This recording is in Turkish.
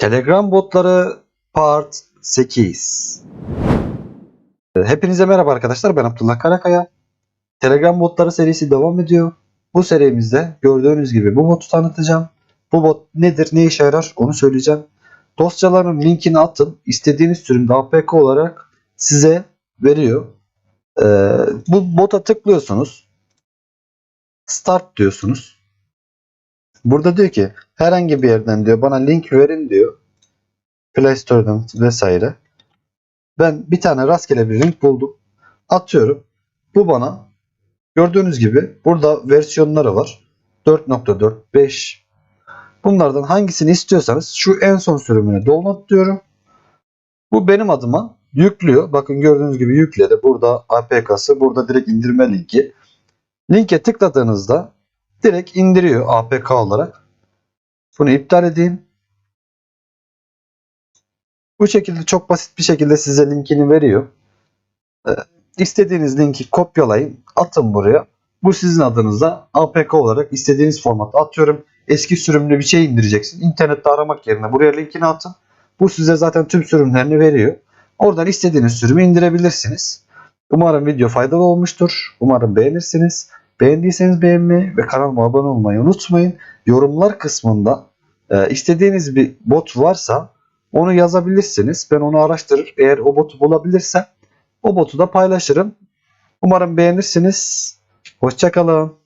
Telegram botları part 8. Hepinize merhaba arkadaşlar. Ben Abdullah Karakaya. Telegram botları serisi devam ediyor. Bu serimizde gördüğünüz gibi bu botu tanıtacağım. Bu bot nedir, ne işe yarar onu söyleyeceğim. Dosyaların linkini atın. İstediğiniz sürümde APK olarak size veriyor. Ee, bu bota tıklıyorsunuz. Start diyorsunuz. Burada diyor ki herhangi bir yerden diyor bana link verin diyor. Play Store'dan vesaire. Ben bir tane rastgele bir link buldum. Atıyorum. Bu bana gördüğünüz gibi burada versiyonları var. 4.4, 5. Bunlardan hangisini istiyorsanız şu en son sürümünü download diyorum. Bu benim adıma yüklüyor. Bakın gördüğünüz gibi yükledi. Burada APK'sı, burada direkt indirme linki. Linke tıkladığınızda direkt indiriyor APK olarak. Bunu iptal edeyim. Bu şekilde çok basit bir şekilde size linkini veriyor. Ee, istediğiniz linki kopyalayın, atın buraya. Bu sizin adınıza APK olarak istediğiniz formatta atıyorum. Eski sürümlü bir şey indireceksin. İnternette aramak yerine buraya linkini atın. Bu size zaten tüm sürümlerini veriyor. Oradan istediğiniz sürümü indirebilirsiniz. Umarım video faydalı olmuştur. Umarım beğenirsiniz. Beğendiyseniz beğenmeyi ve kanalıma abone olmayı unutmayın. Yorumlar kısmında e, istediğiniz bir bot varsa onu yazabilirsiniz. Ben onu araştırır. Eğer o botu bulabilirsem o botu da paylaşırım. Umarım beğenirsiniz. Hoşçakalın.